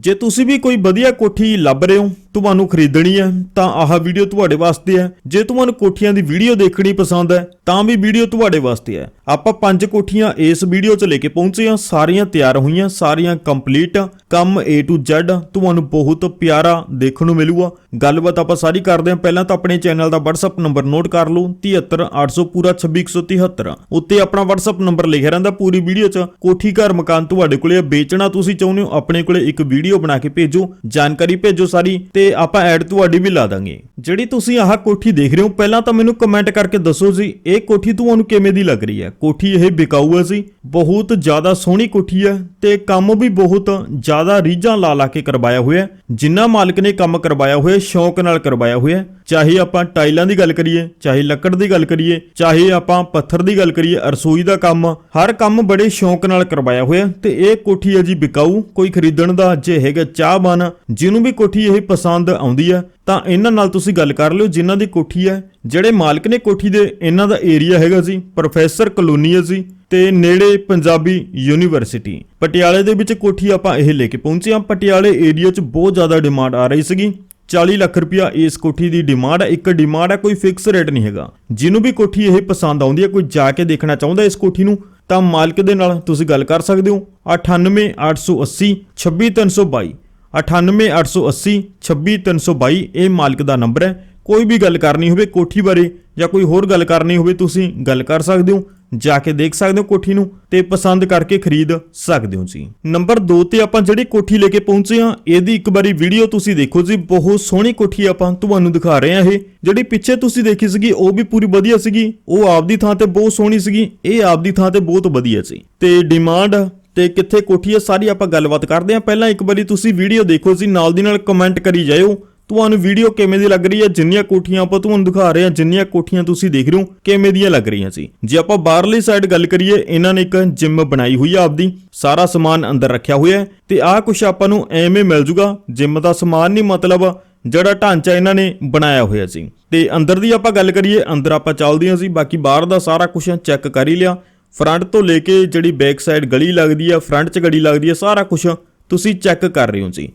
ਜੇ ਤੁਸੀਂ ਵੀ ਕੋਈ ਵਧੀਆ ਕੋਠੀ ਲੱਭ ਰਹੇ ਹੋ ਤੁਹਾਨੂੰ ਖਰੀਦਣੀ ਹੈ, ਤਾਂ ਆਹ ਵੀਡੀਓ ਤੁਹਾਡੇ ਵਾਸਤੇ ਹੈ। ਜੇ ਤੁਹਾਨੂੰ ਕੋਠੀਆਂ ਦੀ ਵੀਡੀਓ ਦੇਖਣੀ ਪਸੰਦ ਹੈ, ਤਾਂ ਵੀ ਵੀਡੀਓ ਤੁਹਾਡੇ ਵਾਸਤੇ ਹੈ। ਆਪਾਂ ਪੰਜ ਕੋਠੀਆਂ ਇਸ ਵੀਡੀਓ 'ਚ ਲੈ ਕੇ ਪਹੁੰਚੇ ਹਾਂ। ਸਾਰੀਆਂ ਤਿਆਰ ਹੋਈਆਂ, ਸਾਰੀਆਂ ਕੰਪਲੀਟ ਕੰਮ A to Z ਤੁਹਾਨੂੰ ਬਹੁਤ ਪਿਆਰਾ ਦੇਖਣ ਨੂੰ ਮਿਲੂਗਾ। ਗੱਲਬਾਤ ਆਪਾਂ ਸਾਰੀ ਕਰਦੇ ਹਾਂ। ਪਹਿਲਾਂ ਤਾਂ ਆਪਣੇ ਚੈਨਲ ਦਾ WhatsApp ਨੰਬਰ ਨੋਟ ਕਰ ਲਓ 73800 ਪੂਰਾ 26173 ਉੱਤੇ ਆਪਣਾ WhatsApp ਨੰਬਰ ਲਿਖਿਆ ਰਹਿੰਦਾ ਪੂਰੀ ਵੀਡੀਓ 'ਚ। ਕੋਠੀ ਘਰ ਮਕਾਨ ਤੁਹਾਡੇ ਕੋਲੇ ਵੇਚਣਾ ਤੁਸੀਂ ਚਾਹੁੰਦੇ ਹੋ, ਆਪਣੇ ਕੋਲੇ ਇੱਕ ਵੀਡੀਓ ਬਣਾ ਕੇ ਭੇਜੋ। ਜਾਣਕਾਰੀ ਭੇਜੋ ਸਾਰੀ ਤੇ ਆਪਾਂ ਐਡ ਤੁਹਾਡੀ ਵੀ ਲਾ ਦਾਂਗੇ। ਜਿਹੜੀ ਤੁਸੀਂ ਆਹ ਕੋਠੀ ਦੇਖ ਰਹੇ ਹੋ, ਪਹਿਲਾਂ ਤਾਂ ਮੈਨੂੰ ਕਮੈਂਟ ਕਰਕੇ ਦੱਸੋ ਜੀ, ਇਹ ਕੋਠੀ ਤੁਹਾਨੂੰ ਕਿਵੇਂ ਦੀ ਲੱਗ ਰਹੀ ਹੈ? ਕੋਠੀ ਇਹ ਵਿਕਾਊ ਹੈ ਜੀ। ਬਹੁਤ ਜ਼ਿਆਦਾ ਸੋਹਣੀ ਕੋਠੀ ਹੈ ਤੇ ਕੰਮ ਵੀ ਬਹੁਤ ਜ਼ਿਆਦਾ ਰੀਝਾਂ ਲਾ ਲਾ ਕੇ ਕਰਵਾਇਆ ਹੋਇਆ ਹੈ। ਜਿੰਨਾ ਮਾਲਕ ਨੇ ਕੰਮ ਕਰਵਾਇਆ ਹੋਇਆ, ਸ਼ੌਂਕ ਨਾਲ ਕਰਵਾਇਆ ਹੋਇਆ ਚਾਹੇ ਆਪਾਂ ਟਾਈਲਾਂ ਦੀ ਗੱਲ ਕਰੀਏ, ਚਾਹੇ ਲੱਕੜ ਦੀ ਗੱਲ ਕਰੀਏ, ਚਾਹੇ ਆਪਾਂ ਪੱਥਰ ਦੀ ਗੱਲ ਕਰੀਏ, ਰਸੋਈ ਦਾ ਕੰਮ, ਹਰ ਕੰਮ ਬੜੇ ਸ਼ੌਂਕ ਨਾਲ ਕਰਵਾਇਆ ਹੋਇਆ ਹੈ। ਤੇ ਇਹ ਕੋਠੀ ਹੈ ਜੀ ਵਿਕਾਊ, ਕੋਈ ਖਰੀਦਣ ਦਾ ਜੇ ਹੈਗਾ ਚਾਹਵਾਨ, ਜਿਹਨੂੰ ਵੀ ਕੋਠੀ ਇਹ ਪਸੰਦ ਆਉਂਦੀ ਹੈ, ਤਾਂ ਇਹਨਾਂ ਨਾਲ ਤੁਸੀਂ ਗੱਲ ਕਰ ਲਿਓ, ਜਿਨ੍ਹਾਂ ਦੀ ਕੋਠੀ ਹੈ ਜਿਹੜੇ ਮਾਲਕ ਨੇ ਕੋਠੀ ਦੇ ਇਹਨਾਂ ਦਾ ਏਰੀਆ ਹੈਗਾ ਸੀ ਪ੍ਰੋਫੈਸਰ ਕਲੋਨੀ ਹੈ ਜੀ ਤੇ ਨੇੜੇ ਪੰਜਾਬੀ ਯੂਨੀਵਰਸਿਟੀ ਪਟਿਆਲੇ ਦੇ ਵਿੱਚ ਕੋਠੀ ਆਪਾਂ ਇਹ ਲੈ ਕੇ ਪਹੁੰਚੇ ਹਾਂ। ਪਟਿਆਲੇ ਏਰੀਆ 'ਚ ਬਹੁਤ ਜ਼ਿਆਦਾ ਡਿਮਾਂਡ ਆ ਰਹੀ ਸੀਗੀ। 40 ਲੱਖ ਰੁਪਇਆ ਇਸ ਕੋਠੀ ਦੀ ਡਿਮਾਂਡ ਹੈ ਇੱਕ ਡਿਮਾਂਡ ਹੈ ਕੋਈ ਫਿਕਸ ਰੇਟ ਨਹੀਂ ਹੈਗਾ। ਜਿਹਨੂੰ ਵੀ ਕੋਠੀ ਇਹ ਪਸੰਦ ਆਉਂਦੀ ਹੈ ਕੋਈ ਜਾ ਕੇ ਦੇਖਣਾ ਚਾਹੁੰਦਾ ਇਸ ਕੋਠੀ ਨੂੰ, ਤਾਂ ਮਾਲਕ ਦੇ ਨਾਲ ਤੁਸੀਂ ਗੱਲ ਕਰ ਸਕਦੇ ਹੋ। 98880 26322 98880 26322 ਇਹ ਮਾਲਕ ਦਾ ਨੰਬਰ ਹੈ। ਕੋਈ ਵੀ ਗੱਲ ਕਰਨੀ ਹੋਵੇ ਕੋਠੀ ਬਾਰੇ ਜਾਂ ਕੋਈ ਹੋਰ ਗੱਲ ਕਰਨੀ ਹੋਵੇ, ਤੁਸੀਂ ਗੱਲ ਕਰ ਸਕਦੇ ਹੋ, ਜਾ ਕੇ ਦੇਖ ਸਕਦੇ ਹੋ ਕੋਠੀ ਨੂੰ ਤੇ ਪਸੰਦ ਕਰਕੇ ਖਰੀਦ ਸਕਦੇ ਹੋ ਜੀ। ਨੰਬਰ 2 ਤੇ ਆਪਾਂ ਜਿਹੜੀ ਕੋਠੀ ਲੈ ਕੇ ਪਹੁੰਚੇ ਹਾਂ, ਇਹਦੀ ਇੱਕ ਵਾਰੀ ਵੀਡੀਓ ਤੁਸੀਂ ਦੇਖੋ ਜੀ, ਬਹੁਤ ਸੋਹਣੀ ਕੋਠੀ ਆਪਾਂ ਤੁਹਾਨੂੰ ਦਿਖਾ ਰਹੇ ਹਾਂ ਇਹ। ਜਿਹੜੀ ਪਿੱਛੇ ਤੁਸੀਂ ਦੇਖੀ ਸੀਗੀ, ਉਹ ਵੀ ਪੂਰੀ ਵਧੀਆ ਸੀਗੀ, ਉਹ ਆਪਦੀ ਥਾਂ ਤੇ ਬਹੁਤ ਸੋਹਣੀ ਸੀਗੀ, ਇਹ ਆਪਦੀ ਥਾਂ ਤੇ ਬਹੁਤ ਵਧੀਆ ਸੀ। ਤੇ ਡਿਮਾਂਡ ਤੇ ਕਿੱਥੇ ਕੋਠੀ ਹੈ, ਸਾਰੀ ਆਪਾਂ ਗੱਲਬਾਤ ਕਰਦੇ ਹਾਂ। ਪਹਿਲਾਂ ਇੱਕ ਵਾਰੀ ਤੁਸੀਂ ਵੀਡੀਓ ਦੇਖੋ ਜੀ, ਨਾਲ ਦੀ ਨਾਲ ਕਮੈਂਟ ਕਰੀ ਜਾਇਓ। ਤੁਹਾਨੂੰ ਵੀਡੀਓ ਕਿਵੇਂ ਦੀ ਲੱਗ ਰਹੀ ਹੈ? ਜਿੰਨੀਆਂ ਕੋਠੀਆਂ ਆਪਾਂ ਤੁਹਾਨੂੰ ਦਿਖਾ ਰਹੇ ਹਾਂ, ਜਿੰਨੀਆਂ ਕੋਠੀਆਂ ਤੁਸੀਂ ਦੇਖ ਰਹੇ ਹੋ, ਕਿਵੇਂ ਦੀਆਂ ਲੱਗ ਰਹੀਆਂ ਸੀ? ਜੇ ਆਪਾਂ ਬਾਹਰਲੀ ਸਾਈਡ ਗੱਲ ਕਰੀਏ, ਇਹਨਾਂ ਨੇ ਇੱਕ ਜਿਮ ਬਣਾਈ ਹੋਈ ਆ ਆਪਦੀ। ਸਾਰਾ ਸਮਾਨ ਅੰਦਰ ਰੱਖਿਆ ਹੋਇਆ ਹੈ ਤੇ ਆਹ ਕੁਝ ਆਪਾਂ ਨੂੰ ਐਵੇਂ ਮਿਲ ਜੂਗਾ ਜਿਮ ਦਾ ਸਮਾਨ ਨਹੀਂ ਮਤਲਬ ਜਿਹੜਾ ਢਾਂਚਾ ਇਹਨਾਂ ਨੇ ਬਣਾਇਆ ਹੋਇਆ ਸੀ। ਤੇ ਅੰਦਰ ਦੀ ਆਪਾਂ ਗੱਲ ਕਰੀਏ, ਅੰਦਰ ਆਪਾਂ ਚੱਲਦੇ ਹਾਂ ਸੀ ਬਾਕੀ ਬਾਹਰ ਦਾ ਸਾਰਾ ਕੁਝ ਚੈੱਕ ਕਰ ਹੀ ਲਿਆ। ਫਰੰਟ ਤੋਂ ਲੈ ਕੇ ਜਿਹੜੀ ਬੈਕ ਸਾਈਡ ਗਲੀ ਲੱਗਦੀ ਆ ਫਰੰਟ 'ਚ ਗਲੀ ਲੱਗਦੀ ਆ, ਸਾਰਾ ਕੁਝ ਤੁਸੀਂ ਚੈੱਕ ਕਰ ਰਹੇ ਹੋ ਜੀ।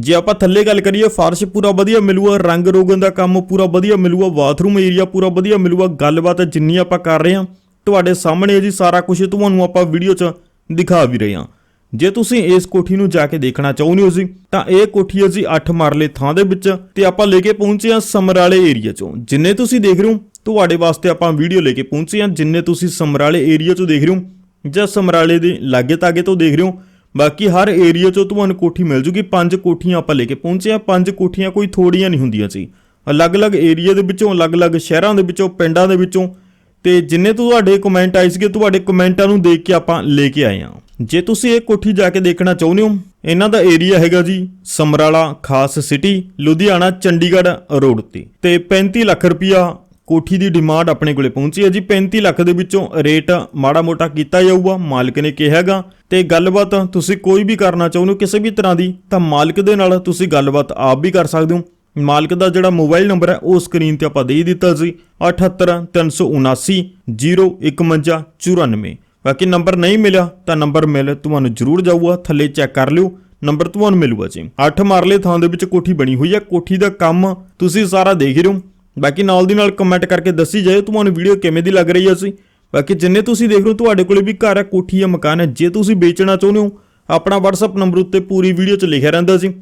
ਜੇ ਆਪਾਂ ਥੱਲੇ ਗੱਲ ਕਰੀਏ, ਫਰਸ਼ ਪੂਰਾ ਵਧੀਆ ਮਿਲੂਗਾ ਰੰਗ ਰੋਗਨ ਦਾ ਕੰਮ ਪੂਰਾ ਵਧੀਆ ਮਿਲੂਗਾ ਬਾਥਰੂਮ ਏਰੀਆ ਪੂਰਾ ਵਧੀਆ ਮਿਲੂਗਾ ਗੱਲਬਾਤ ਜਿੰਨੀ ਆਪਾਂ ਕਰ ਰਹੇ ਹਾਂ, ਤੁਹਾਡੇ ਸਾਹਮਣੇ ਹੈ ਜੀ ਸਾਰਾ ਕੁਝ ਤੁਹਾਨੂੰ ਆਪਾਂ ਵੀਡੀਓ 'ਚ ਦਿਖਾ ਵੀ ਰਹੇ ਹਾਂ। ਜੇ ਤੁਸੀਂ ਇਸ ਕੋਠੀ ਨੂੰ ਜਾ ਕੇ ਦੇਖਣਾ ਚਾਹੁੰਦੇ ਹੋ ਜੀ, ਤਾਂ ਇਹ ਕੋਠੀ ਹੈ ਜੀ 8 ਮਰਲੇ ਥਾਂ ਦੇ ਵਿੱਚ ਤੇ ਆਪਾਂ ਲੈ ਕੇ ਪਹੁੰਚੇ ਹਾਂ ਸਮਰਾਲੇ ਏਰੀਆ 'ਚੋਂ। ਜਿੰਨੇ ਤੁਸੀਂ ਦੇਖ ਰਹੇ ਹੋ, ਤੁਹਾਡੇ ਵਾਸਤੇ ਆਪਾਂ ਵੀਡੀਓ ਲੈ ਕੇ ਪਹੁੰਚੇ ਹਾਂ। ਜਿੰਨੇ ਤੁਸੀਂ ਸਮਰਾਲੇ ਏਰੀਆ 'ਚੋਂ ਦੇਖ ਰਹੇ ਹੋ ਜਾਂ ਸਮਰਾਲੇ ਦੇ ਲਾਗੇ ਤਾਗੇ ਤੋਂ ਦੇਖ ਰਹੇ ਹੋ ਬਾਕੀ ਹਰ ਏਰੀਆ 'ਚੋਂ ਤੁਹਾਨੂੰ ਕੋਠੀ ਮਿਲ ਜੂਗੀ। ਪੰਜ ਕੋਠੀਆਂ ਆਪਾਂ ਲੈ ਕੇ ਪਹੁੰਚੇ ਆ। ਪੰਜ ਕੋਠੀਆਂ ਕੋਈ ਥੋੜੀਆਂ ਨਹੀਂ ਹੁੰਦੀਆਂ ਸੀ। ਅਲੱਗ-ਅਲੱਗ ਏਰੀਆ ਦੇ ਵਿੱਚੋਂ, ਅਲੱਗ-ਅਲੱਗ ਸ਼ਹਿਰਾਂ ਦੇ ਵਿੱਚੋਂ, ਪਿੰਡਾਂ ਦੇ ਵਿੱਚੋਂ। ਤੇ ਜਿੰਨੇ ਤੁਹਾਡੇ ਕਮੈਂਟ ਆਏ ਸੀਗੇ, ਤੁਹਾਡੇ ਕਮੈਂਟਾਂ ਨੂੰ ਦੇਖ ਕੇ ਆਪਾਂ ਲੈ ਕੇ ਆਏ ਆ ਜੇ ਤੁਸੀਂ ਇਹ ਕੋਠੀ ਜਾ ਕੇ ਦੇਖਣਾ ਚਾਹੁੰਦੇ ਹੋ, ਇਹਨਾਂ ਦਾ ਏਰੀਆ ਹੈਗਾ ਜੀ ਸਮਰਾਲਾ ਖਾਸ ਸਿਟੀ ਲੁਧਿਆਣਾ, ਚੰਡੀਗੜ੍ਹ ਰੋਡ ਤੇ। ਤੇ 35 ਲੱਖ ਰੁਪਇਆ ਕੋਠੀ ਦੀ ਡਿਮਾਂਡ ਆਪਣੇ ਕੋਲੇ ਪਹੁੰਚੀ ਹੈ ਜੀ। 35 ਲੱਖ ਦੇ ਵਿੱਚੋਂ ਰੇਟ ਮਾੜਾ ਮੋਟਾ ਕੀਤਾ ਜਾਊਗਾ, ਮਾਲਕ ਨੇ ਕਿਹਾਗਾ ਤੇ ਗੱਲਬਾਤ ਤੁਸੀਂ ਕੋਈ ਵੀ ਕਰਨਾ ਚਾਹੁੰਦੇ ਹੋ ਕਿਸੇ ਵੀ ਤਰ੍ਹਾਂ ਦੀ, ਤਾਂ ਮਾਲਕ ਦੇ ਨਾਲ ਤੁਸੀਂ ਗੱਲਬਾਤ ਆਪ ਵੀ ਕਰ ਸਕਦੇ ਹੋ। ਮਾਲਕ ਦਾ ਜਿਹੜਾ ਮੋਬਾਈਲ ਨੰਬਰ ਹੈ, ਉਹ ਸਕਰੀਨ ਤੇ ਆਪਾਂ ਦੇ ਦਿੱਤਾ ਸੀ। 7837905194 ਬਾਕੀ ਨੰਬਰ ਨਹੀਂ ਮਿਲਿਆ, ਤਾਂ ਨੰਬਰ ਮਿਲ ਤੁਹਾਨੂੰ ਜ਼ਰੂਰ ਜਾਊਗਾ। ਥੱਲੇ ਚੈੱਕ ਕਰ ਲਿਓ, ਨੰਬਰ ਤੁਹਾਨੂੰ ਮਿਲੂਗਾ ਜੀ। 8 ਮਾਰਲੇ ਥਾਂ ਦੇ ਵਿੱਚ ਕੋਠੀ ਬਣੀ ਹੋਈ ਹੈ। ਕੋਠੀ ਦਾ ਕੰਮ ਤੁਸੀਂ ਸਾਰਾ ਦੇਖ ਰਹੇ ਹੋ। ਬਾਕੀ ਨਾਲ ਦੀ ਨਾਲ ਕਮੈਂਟ ਕਰਕੇ ਦੱਸੀ ਜਾਇਓ ਤੁਹਾਨੂੰ ਵੀਡੀਓ ਕਿਵੇਂ ਦੀ ਲੱਗ ਰਹੀ ਹੈ ਸੀ ਬਾਕੀ ਜਿੰਨੇ ਤੁਸੀਂ ਦੇਖ ਰਹੇ ਹੋ, ਤੁਹਾਡੇ ਕੋਲੇ ਵੀ ਘਰ ਹੈ ਕੋਠੀ ਹੈ ਮਕਾਨ ਹੈ ਜੇ ਤੁਸੀਂ ਵੇਚਣਾ ਚਾਹੁੰਦੇ ਹੋ, ਆਪਣਾ WhatsApp ਨੰਬਰ ਉੱਤੇ ਪੂਰੀ ਵੀਡੀਓ 'ਚ ਲਿਖਿਆ ਰਹਿੰਦਾ ਸੀ।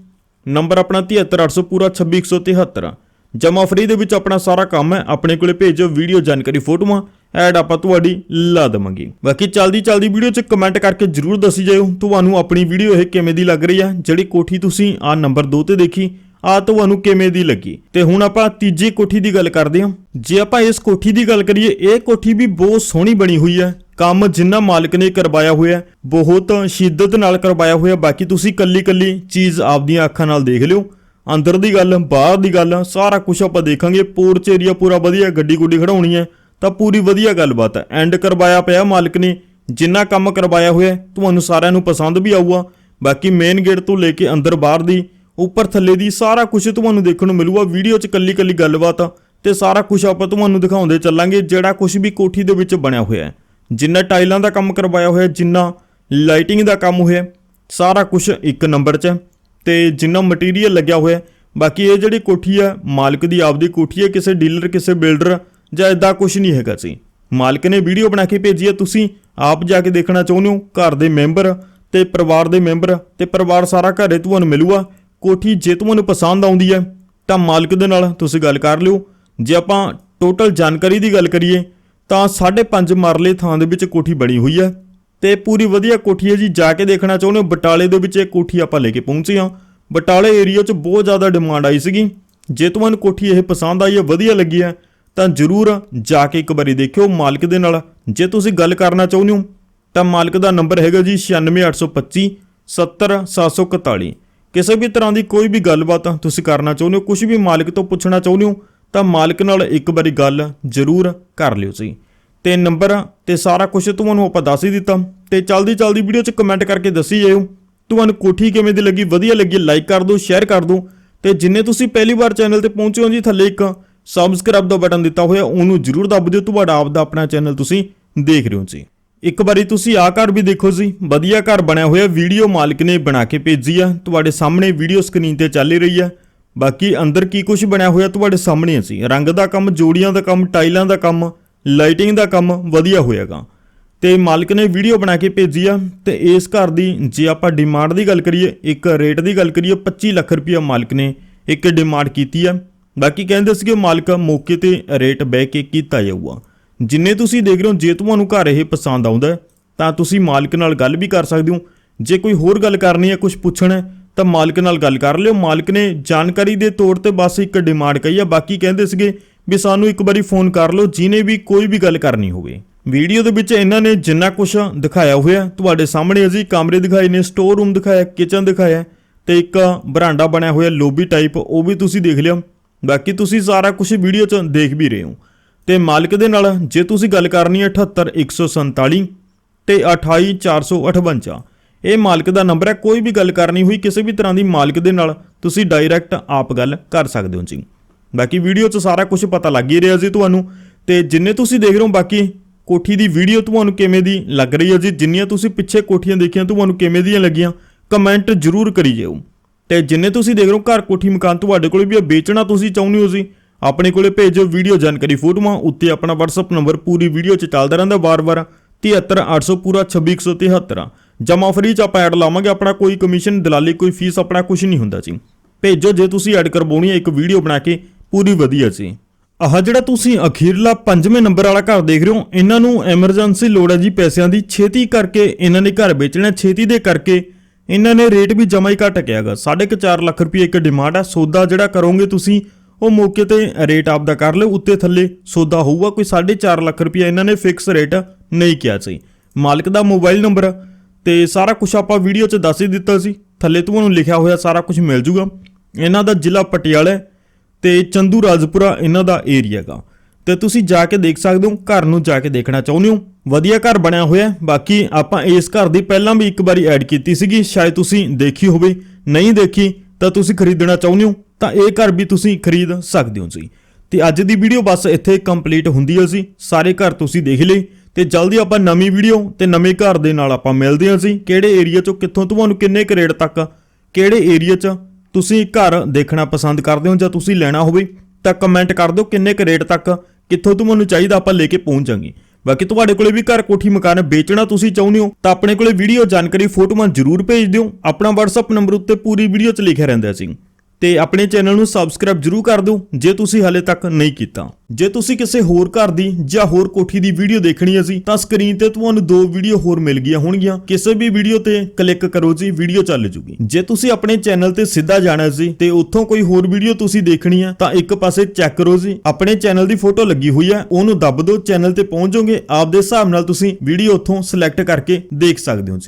ਨੰਬਰ ਆਪਣਾ 73800 ਪੂਰਾ 26173 ਜਮਾ ਫਰੀ ਦੇ ਵਿੱਚ ਆਪਣਾ ਸਾਰਾ ਕੰਮ ਹੈ, ਆਪਣੇ ਕੋਲੇ ਭੇਜੋ ਵੀਡੀਓ ਜਾਣਕਾਰੀ ਫੋਟੋਆਂ ਐਡ ਆਪਾਂ ਤੁਹਾਡੀ ਲਾ ਦੇਵਾਂਗੇ। ਬਾਕੀ ਚਲਦੀ ਚਲਦੀ ਵੀਡੀਓ 'ਚ ਕਮੈਂਟ ਕਰਕੇ ਜਰੂਰ ਦੱਸੀ ਜਾਇਓ, ਤੁਹਾਨੂੰ ਆਪਣੀ ਵੀਡੀਓ ਇਹ ਕਿਵੇਂ ਦੀ ਲੱਗ ਰਹੀ ਹੈ ਜਿਹੜੀ ਕੋਠੀ ਤੁਸੀਂ ਆ ਨੰਬਰ 2 ਤੇ ਦੇਖੀ ਆ ਤੁਹਾਨੂੰ ਕਿਵੇਂ ਦੀ ਲੱਗੀ? ਤੇ ਹੁਣ ਆਪਾਂ ਤੀਜੀ ਕੋਠੀ ਦੀ ਗੱਲ ਕਰਦੇ ਹਾਂ। ਜੇ ਆਪਾਂ ਇਸ ਕੋਠੀ ਦੀ ਗੱਲ ਕਰੀਏ, ਇਹ ਕੋਠੀ ਵੀ ਬਹੁਤ ਸੋਹਣੀ ਬਣੀ ਹੋਈ ਹੈ। ਕੰਮ ਜਿੰਨਾ ਮਾਲਕ ਨੇ ਕਰਵਾਇਆ ਹੋਇਆ ਬਹੁਤ ਸ਼ਿੱਦਤ ਨਾਲ ਕਰਵਾਇਆ ਹੋਇਆ ਬਾਕੀ ਤੁਸੀਂ ਕੱਲੀ ਕੱਲੀ ਚੀਜ਼ ਆਪਦੀਆਂ ਅੱਖਾਂ ਨਾਲ ਦੇਖ ਲਿਓ। ਅੰਦਰ ਦੀ ਗੱਲ, ਬਾਹਰ ਦੀ ਗੱਲ, ਸਾਰਾ ਕੁਝ ਆਪਾਂ ਦੇਖਾਂਗੇ। ਪੋਰਚ ਏਰੀਆ ਪੂਰਾ ਵਧੀਆ ਗੱਡੀ ਗੁੱਡੀ ਖੜਾਉਣੀ ਹੈ, ਤਾਂ ਪੂਰੀ ਵਧੀਆ ਗੱਲਬਾਤ ਹੈ। ਐਂਡ ਕਰਵਾਇਆ ਪਿਆ ਮਾਲਕ ਨੇ, ਜਿੰਨਾ ਕੰਮ ਕਰਵਾਇਆ ਹੋਇਆ ਤੁਹਾਨੂੰ ਸਾਰਿਆਂ ਨੂੰ ਪਸੰਦ ਵੀ ਆਊਗਾ। ਬਾਕੀ ਮੇਨ ਗੇਟ ਤੋਂ ਲੈ ਕੇ ਅੰਦਰ ਬਾਹਰ ਦੀ ਉੱਪਰ ਥੱਲੇ ਦੀ ਸਾਰਾ ਕੁਝ ਤੁਹਾਨੂੰ ਦੇਖਣ ਨੂੰ ਮਿਲੂਗਾ, ਵੀਡੀਓ 'ਚ ਕੱਲੀ ਕੱਲੀ ਗੱਲਬਾਤ ਤੇ ਸਾਰਾ ਕੁਝ ਆਪਾਂ ਤੁਹਾਨੂੰ ਦਿਖਾਉਂਦੇ ਚੱਲਾਂਗੇ, ਜਿਹੜਾ ਕੁਝ ਵੀ ਕੋਠੀ ਦੇ ਵਿੱਚ ਬਣਿਆ ਹੋਇਆ ਹੈ ਜਿੰਨਾ ਟਾਈਲਾਂ ਦਾ ਕੰਮ ਕਰਵਾਇਆ ਹੋਇਆ, ਜਿੰਨਾ ਲਾਈਟਿੰਗ ਦਾ ਕੰਮ ਹੋਇਆ, ਸਾਰਾ ਕੁਝ ਇੱਕ ਨੰਬਰ 'ਚ ਹੈ। ਤੇ ਜਿੰਨਾ ਮਟੀਰੀਅਲ ਲੱਗਿਆ ਹੋਇਆ ਬਾਕੀ ਇਹ ਜਿਹੜੀ ਕੋਠੀ ਹੈ, ਮਾਲਕ ਦੀ ਆਪਦੀ ਕੋਠੀ ਹੈ, ਕਿਸੇ ਡੀਲਰ, ਕਿਸੇ ਬਿਲਡਰ ਜਾਂ ਇਦਾਂ ਕੁਝ ਨਹੀਂ ਹੈਗਾ ਸੀ ਮਾਲਕ ਨੇ ਵੀਡੀਓ ਬਣਾ ਕੇ ਭੇਜੀ ਹੈ, ਤੁਸੀਂ ਆਪ ਜਾ ਕੇ ਦੇਖਣਾ ਚਾਹੁੰਦੇ ਹੋ, ਘਰ ਦੇ ਮੈਂਬਰ ਤੇ ਪਰਿਵਾਰ ਦੇ ਮੈਂਬਰ ਤੇ ਪਰਿਵਾਰ ਸਾਰਾ ਘਰੇ ਤੁਹਾਨੂੰ ਮਿਲੂਗਾ ਕੋਠੀ ਜੇ ਤੁਹਾਨੂੰ ਪਸੰਦ ਆਉਂਦੀ ਹੈ, ਤਾਂ ਮਾਲਕ ਦੇ ਨਾਲ ਤੁਸੀਂ ਗੱਲ ਕਰ ਲਿਓ। ਜੇ ਆਪਾਂ ਟੋਟਲ ਜਾਣਕਾਰੀ ਦੀ ਗੱਲ ਕਰੀਏ, ਤਾਂ 5.5 ਮਰਲੇ ਥਾਂ ਦੇ ਵਿੱਚ ਕੋਠੀ ਬਣੀ ਹੋਈ ਹੈ ਤੇ ਪੂਰੀ ਵਧੀਆ ਕੋਠੀ ਹੈ ਜੀ। ਜਾ ਕੇ ਦੇਖਣਾ ਚਾਹੁੰਦੇ ਹੋ, ਬਟਾਲੇ ਦੇ ਵਿੱਚ ਇਹ ਕੋਠੀ ਆਪਾਂ ਲੈ ਕੇ ਪਹੁੰਚੇ ਹਾਂ। ਬਟਾਲੇ ਏਰੀਆ 'ਚ ਬਹੁਤ ਜ਼ਿਆਦਾ ਡਿਮਾਂਡ ਆਈ ਸੀਗੀ। ਜੇ ਤੁਹਾਨੂੰ ਕੋਠੀ ਇਹ ਪਸੰਦ ਆਈ ਹੈ, ਵਧੀਆ ਲੱਗੀ ਹੈ, ਤਾਂ ਜਰੂਰ ਜਾ ਕੇ ਇੱਕ ਵਾਰੀ ਦੇਖਿਓ ਮਾਲਕ ਦੇ ਨਾਲ। ਜੇ ਤੁਸੀਂ ਗੱਲ ਕਰਨਾ ਚਾਹੁੰਦੇ ਹੋ, ਤਾਂ ਮਾਲਕ ਦਾ ਨੰਬਰ ਹੈਗਾ ਜੀ 96825 70741 ਕਿਸੇ ਵੀ ਤਰ੍ਹਾਂ ਦੀ ਕੋਈ ਵੀ ਗੱਲਬਾਤ ਤੁਸੀਂ ਕਰਨਾ ਚਾਹੁੰਦੇ ਹੋ ਕੁਝ ਵੀ ਮਾਲਕ ਤੋਂ ਪੁੱਛਣਾ ਚਾਹੁੰਦੇ ਹੋ, ਤਾਂ ਮਾਲਕ ਨਾਲ ਇੱਕ ਵਾਰੀ ਗੱਲ ਜ਼ਰੂਰ ਕਰ ਲਿਓ ਜੀ। ਤੇ ਨੰਬਰ ਤੇ ਸਾਰਾ ਕੁਝ ਤੁਹਾਨੂੰ ਆਪਾਂ ਦੱਸ ਹੀ ਦਿੱਤਾ। ਤੇ ਚਲਦੀ ਚਲਦੀ ਵੀਡੀਓ 'ਚ ਕਮੈਂਟ ਕਰਕੇ ਦੱਸੀ ਜਾਇਓ। ਤੁਹਾਨੂੰ ਕੋਠੀ ਕਿਵੇਂ ਦੀ ਲੱਗੀ, ਵਧੀਆ ਲੱਗੀ ਲਾਈਕ ਕਰ ਦਿਓ ਸ਼ੇਅਰ ਕਰ ਦਿਓ। ਤੇ ਜਿੰਨੇ ਤੁਸੀਂ ਪਹਿਲੀ ਵਾਰ ਚੈਨਲ ਤੇ ਪਹੁੰਚੇ ਹੋ ਜੀ, ਥੱਲੇ ਇੱਕ ਸਬਸਕ੍ਰਾਈਬ ਦਾ ਬਟਨ ਦਿੱਤਾ ਹੋਇਆ, ਉਹਨੂੰ ਜਰੂਰ ਦੱਬ ਦਿਓ। ਤੁਹਾਡਾ ਆਪ ਦਾ ਆਪਣਾ ਚੈਨਲ ਤੁਸੀਂ ਦੇਖ ਰਹੇ ਹੋ ਜੀ। ਇੱਕ ਵਾਰੀ ਤੁਸੀਂ ਆ ਘਰ ਵੀ ਦੇਖੋ ਜੀ, ਵਧੀਆ ਘਰ ਬਣਿਆ ਹੋਇਆ, ਵੀਡੀਓ ਮਾਲਕ ਨੇ ਬਣਾ ਕੇ ਭੇਜੀ ਆ, ਤੁਹਾਡੇ ਸਾਹਮਣੇ ਵੀਡੀਓ ਸਕਰੀਨ ਤੇ ਚੱਲ ਹੀ ਰਹੀ ਆ। ਬਾਕੀ ਅੰਦਰ ਕੀ ਕੁਝ ਬਣਿਆ ਹੋਇਆ ਤੁਹਾਡੇ ਸਾਹਮਣੇ ਹੈ ਰੰਗ ਦਾ ਕੰਮ, ਜੋੜੀਆਂ ਦਾ ਕੰਮ, ਟਾਈਲਾਂ ਦਾ ਕੰਮ ਲਾਈਟਿੰਗ ਦਾ ਕੰਮ ਵਧੀਆ ਹੋਇਆਗਾ। ਤੇ ਮਾਲਕ ਨੇ ਵੀਡੀਓ ਬਣਾ ਕੇ ਭੇਜੀ ਆ, ਤੇ ਇਸ ਘਰ ਦੀ ਜੇ ਆਪਾਂ ਡਿਮਾਂਡ ਦੀ ਗੱਲ ਕਰੀਏ, ਇੱਕ ਰੇਟ ਦੀ ਗੱਲ ਕਰੀਏ 25 ਲੱਖ ਰੁਪਇਆ ਮਾਲਕ ਨੇ ਇੱਕ ਡਿਮਾਂਡ ਕੀਤੀ ਆ। ਬਾਕੀ ਕਹਿੰਦੇ ਸੀਗੇ ਮਾਲਕ ਮੌਕੇ ਤੇ ਰੇਟ ਬਹਿ ਕੇ ਕੀਤਾ ਜਾਊਗਾ। ਜਿੰਨੇ ਤੁਸੀਂ ਦੇਖ ਰਹੇ ਹੋ ਜੇ ਤੁਹਾਨੂੰ ਘਰ ਇਹ ਪਸੰਦ ਆਉਂਦਾ ਤਾਂ ਤੁਸੀਂ ਮਾਲਕ ਨਾਲ ਗੱਲ ਵੀ ਕਰ ਸਕਦੇ ਹੋ। ਜੇ ਕੋਈ ਹੋਰ ਗੱਲ ਕਰਨੀ ਹੈ ਕੁਝ ਪੁੱਛਣਾ ਹੈ, ਤਾਂ ਮਾਲਕ ਨਾਲ ਗੱਲ ਕਰ ਲਿਓ। ਮਾਲਕ ਨੇ ਜਾਣਕਾਰੀ ਦੇ ਤੌਰ ਤੇ ਬਸ ਇੱਕ ਡਿਮਾਂਡ ਕਹੀ ਆ। ਬਾਕੀ ਕਹਿੰਦੇ ਸੀਗੇ ਵੀ ਸਾਨੂੰ ਇੱਕ ਵਾਰੀ ਫੋਨ ਕਰ ਲਓ ਜਿਨੇ ਵੀ ਕੋਈ ਵੀ ਗੱਲ ਕਰਨੀ ਹੋਵੇ। ਵੀਡੀਓ ਦੇ ਵਿੱਚ ਇਹਨਾਂ ਨੇ ਜਿੰਨਾ ਕੁਝ ਦਿਖਾਇਆ ਹੋਇਆ ਤੁਹਾਡੇ ਸਾਹਮਣੇ ਅਸੀਂ ਕਮਰੇ ਦਿਖਾਏ ਨੇ ਸਟੋਰ ਰੂਮ ਦਿਖਾਇਆ ਕਿਚਨ ਦਿਖਾਇਆ ਤੇ ਇੱਕ ਬਰਾਂਡਾ ਬਣਿਆ ਹੋਇਆ ਲੋਬੀ ਟਾਈਪ ਉਹ ਵੀ ਤੁਸੀਂ ਦੇਖ ਲਿਓ ਬਾਕੀ ਤੁਸੀਂ ਸਾਰਾ ਕੁਝ ਵੀਡੀਓ 'ਚ ਦੇਖ ਵੀ ਰਹੇ ਹੋ। ਤੇ ਮਾਲਕ ਦੇ ਨਾਲ ਜੇ ਤੁਸੀਂ ਗੱਲ ਕਰਨੀ ਹੈ 78147 ਤੇ 28458 ਇਹ ਮਾਲਕ ਦਾ ਨੰਬਰ ਹੈ। ਕੋਈ ਵੀ ਗੱਲ ਕਰਨੀ ਹੋਈ ਕਿਸੇ ਵੀ ਤਰ੍ਹਾਂ ਦੀ ਮਾਲਕ ਦੇ ਨਾਲ ਤੁਸੀਂ ਡਾਇਰੈਕਟ ਆਪ ਗੱਲ ਕਰ ਸਕਦੇ ਹੋ ਜੀ। ਬਾਕੀ ਵੀਡੀਓ 'ਚ ਸਾਰਾ ਕੁਝ ਪਤਾ ਲੱਗ ਹੀ ਰਿਹਾ ਜੀ ਤੁਹਾਨੂੰ ਤੇ ਜਿੰਨੇ ਤੁਸੀਂ ਦੇਖ ਰਹੇ ਹੋ, ਬਾਕੀ ਕੋਠੀ ਦੀ ਵੀਡੀਓ ਤੁਹਾਨੂੰ ਕਿਵੇਂ ਦੀ ਲੱਗ ਰਹੀ ਹੈ ਜੀ, ਜਿੰਨੀਆਂ ਤੁਸੀਂ ਪਿੱਛੇ ਕੋਠੀਆਂ ਦੇਖੀਆਂ, ਤੁਹਾਨੂੰ ਕਿਵੇਂ ਦੀਆਂ ਲੱਗੀਆਂ ਕਮੈਂਟ ਜ਼ਰੂਰ ਕਰੀ ਜਾਓ ਤੇ ਜਿੰਨੇ ਤੁਸੀਂ ਦੇਖ ਰਹੇ ਹੋ, ਘਰ ਕੋਠੀ ਮਕਾਨ ਤੁਹਾਡੇ ਕੋਲ ਵੀ ਆ, ਵੇਚਣਾ ਤੁਸੀਂ ਚਾਹੁੰਦੇ ਹੋ ਜੀ ਆਪਣੇ ਕੋਲੇ ਭੇਜੋ ਵੀਡੀਓ ਜਾਣਕਾਰੀ ਫੋਟੋਆਂ, ਉੱਤੇ ਆਪਣਾ WhatsApp ਨੰਬਰ ਪੂਰੀ ਵੀਡੀਓ 'ਚ ਚੱਲਦਾ ਰਹਿੰਦਾ ਵਾਰ-ਵਾਰ। 73800 ਪੂਰਾ 26173 ਜਮਾ ਫਰੀ 'ਚ ਆਪਾਂ ਐਡ ਲਾਵਾਂਗੇ, ਆਪਣਾ ਕੋਈ ਕਮਿਸ਼ਨ ਦਲਾਲੀ, ਕੋਈ ਫੀਸ ਆਪਣਾ ਕੁਝ ਨਹੀਂ ਹੁੰਦਾ ਜੀ। ਭੇਜੋ ਜੇ ਤੁਸੀਂ ਐਡ ਕਰਵਾਉਣੀ ਹੈ ਇੱਕ ਵੀਡੀਓ ਬਣਾ ਕੇ, ਪੂਰੀ ਵਧੀਆ ਜੀ। ਆਹ ਜਿਹੜਾ ਤੁਸੀਂ ਅਖੀਰਲਾ ਪੰਜਵੇਂ ਨੰਬਰ ਵਾਲਾ ਘਰ ਦੇਖ ਰਹੇ ਹੋ, ਇਹਨਾਂ ਨੂੰ ਐਮਰਜੈਂਸੀ ਲੋੜ ਹੈ ਜੀ ਪੈਸਿਆਂ ਦੀ। ਛੇਤੀ ਕਰਕੇ ਇਹਨਾਂ ਨੇ ਘਰ ਵੇਚਣਾ, ਛੇਤੀ ਦੇ ਕਰਕੇ ਇਹਨਾਂ ਨੇ ਰੇਟ ਵੀ ਜਮਾ ਹੀ ਘਟ ਕਿਹਾਗਾ। 4.5 ਲੱਖ ਰੁਪਏ ਇੱਕ ਡਿਮਾਂਡ ਹੈ। ਸੌਦਾ ਜਿਹੜਾ ਕਰੋਗੇ ਤੁਸੀਂ ਉਹ ਮੌਕੇ ਤੇ ਰੇਟ ਆਪਦਾ ਕਰ ਲਿਓ ਉੱਤੇ ਥੱਲੇ ਸੌਦਾ ਹੋਊਗਾ, ਕੋਈ 4.5 ਲੱਖ ਰੁਪਏ ਇਹਨਾਂ ਨੇ ਫਿਕਸ ਰੇਟ ਨਹੀਂ ਕਿਹਾ ਸੀ। ਮਾਲਕ ਦਾ ਮੋਬਾਈਲ ਨੰਬਰ ਤੇ ਸਾਰਾ ਕੁਝ ਆਪਾਂ ਵੀਡੀਓ 'ਚ ਦੱਸ ਹੀ ਦਿੱਤਾ ਸੀ। ਥੱਲੇ ਤੁਹਾਨੂੰ ਲਿਖਿਆ ਹੋਇਆ ਸਾਰਾ ਕੁਝ ਮਿਲ ਜੂਗਾ। ਇਹਨਾਂ ਦਾ ਜ਼ਿਲ੍ਹਾ ਪਟਿਆਲਾ ਹੈ ਤੇ ਚੰਦੂ ਰਾਜਪੁਰਾ ਇਹਨਾਂ ਦਾ ਏਰੀਆ ਗਾ ਤੇ ਤੁਸੀਂ ਜਾ ਕੇ ਦੇਖ ਸਕਦੇ ਹੋ, ਘਰ ਨੂੰ ਜਾ ਕੇ ਦੇਖਣਾ ਚਾਹੁੰਦੇ ਹੋ। ਵਧੀਆ ਘਰ ਬਣਿਆ ਹੋਇਆ ਬਾਕੀ ਆਪਾਂ ਇਸ ਘਰ ਦੀ ਪਹਿਲਾਂ ਵੀ ਇੱਕ ਵਾਰੀ ਐਡ ਕੀਤੀ ਸੀਗੀ। ਸ਼ਾਇਦ ਤੁਸੀਂ ਦੇਖੀ ਹੋਵੇ। ਨਹੀਂ ਦੇਖੀ ਤਾਂ ਤੁਸੀਂ ਖਰੀਦਣਾ ਚਾਹੁੰਦੇ ਹੋ। ਤਾਂ ਇਹ ਘਰ ਵੀ ਤੁਸੀਂ ਖਰੀਦ ਸਕਦੇ ਹੋ ਜੀ। ਤੇ ਅੱਜ ਦੀ ਵੀਡੀਓ ਬਸ ਇੱਥੇ ਕੰਪਲੀਟ ਹੁੰਦੀ ਹੈ ਜੀ। ਸਾਰੇ ਘਰ ਤੁਸੀਂ ਦੇਖ ਲਏ। ਤੇ ਜਲਦੀ ਆਪਾਂ ਨਵੀਂ ਵੀਡੀਓ ਤੇ ਨਵੇਂ ਘਰ ਦੇ ਨਾਲ ਆਪਾਂ ਮਿਲਦੇ ਹਾਂ ਜੀ। ਕਿਹੜੇ ਏਰੀਆ ਚੋਂ ਕਿੱਥੋਂ ਤੁਹਾਨੂੰ ਕਿੰਨੇ ਕੁ ਰੇਟ ਤੱਕ ਕਿਹੜੇ ਏਰੀਆ 'ਚ ਤੁਸੀਂ ਘਰ ਦੇਖਣਾ ਪਸੰਦ ਕਰਦੇ ਹੋ ਜਾਂ ਤੁਸੀਂ ਲੈਣਾ ਹੋਵੇ, ਤਾਂ ਕਮੈਂਟ ਕਰ ਦਿਓ ਕਿੰਨੇ ਕੁ ਰੇਟ ਤੱਕ ਕਿੱਥੋਂ ਤੁਹਾਨੂੰ ਚਾਹੀਦਾ ਆਪਾਂ ਲੈ ਕੇ ਪਹੁੰਚ ਜਾਾਂਗੇ। ਬਾਕੀ ਤੁਹਾਡੇ ਕੋਲੇ ਵੀ ਘਰ ਕੋਠੀ ਮਕਾਨ ਵੇਚਣਾ ਤੁਸੀਂ ਚਾਹੁੰਦੇ ਹੋ, ਤਾਂ ਆਪਣੇ ਕੋਲੇ ਵੀਡੀਓ ਜਾਣਕਾਰੀ ਫੋਟੋਆਂ ਜ਼ਰੂਰ ਭੇਜ ਦਿਓ। ਆਪਣਾ WhatsApp ਨੰਬਰ ਉੱਤੇ ਪੂਰੀ ਵੀਡੀਓ 'ਚ ਲਿਖਿਆ ਰਹਿੰਦਾ ਸੀ ਤੇ ਆਪਣੇ ਚੈਨਲ ਨੂੰ ਸਬਸਕ੍ਰਾਈਬ ਜਰੂਰ ਕਰ ਦਿਓ ਜੇ ਤੁਸੀਂ ਹਾਲੇ ਤੱਕ ਨਹੀਂ ਕੀਤਾ। ਜੇ ਤੁਸੀਂ ਕਿਸੇ ਹੋਰ ਘਰ ਦੀ ਜਾਂ ਹੋਰ ਕੋਠੀ ਦੀ ਵੀਡੀਓ ਦੇਖਣੀ ਹੈ ਜੀ, ਤਾਂ ਸਕਰੀਨ ਤੇ ਤੁਹਾਨੂੰ ਦੋ ਵੀਡੀਓ ਹੋਰ ਮਿਲ ਗਈਆਂ ਹੋਣਗੀਆਂ। ਕਿਸੇ ਵੀ ਵੀਡੀਓ ਤੇ ਕਲਿੱਕ ਕਰੋ ਜੀ, ਵੀਡੀਓ ਚੱਲ ਜੂਗੀ। ਜੇ ਤੁਸੀਂ ਆਪਣੇ ਚੈਨਲ ਤੇ ਸਿੱਧਾ ਜਾਣਾ ਸੀ ਤੇ ਉੱਥੋਂ ਕੋਈ ਹੋਰ ਵੀਡੀਓ ਤੁਸੀਂ ਦੇਖਣੀ ਹੈ, ਤਾਂ ਇੱਕ ਪਾਸੇ ਚੈੱਕ ਕਰੋ ਜੀ, ਆਪਣੇ ਚੈਨਲ ਦੀ ਫੋਟੋ ਲੱਗੀ ਹੋਈ ਹੈ, ਉਹਨੂੰ ਦੱਬ ਦਿਓ, ਚੈਨਲ ਤੇ ਪਹੁੰਚ ਜਾਓਗੇ, ਆਪਦੇ ਹਿਸਾਬ ਨਾਲ ਤੁਸੀਂ ਵੀਡੀਓ ਉੱਥੋਂ ਸਿਲੈਕਟ ਕਰਕੇ ਦੇਖ ਸਕਦੇ ਹੋ ਜੀ।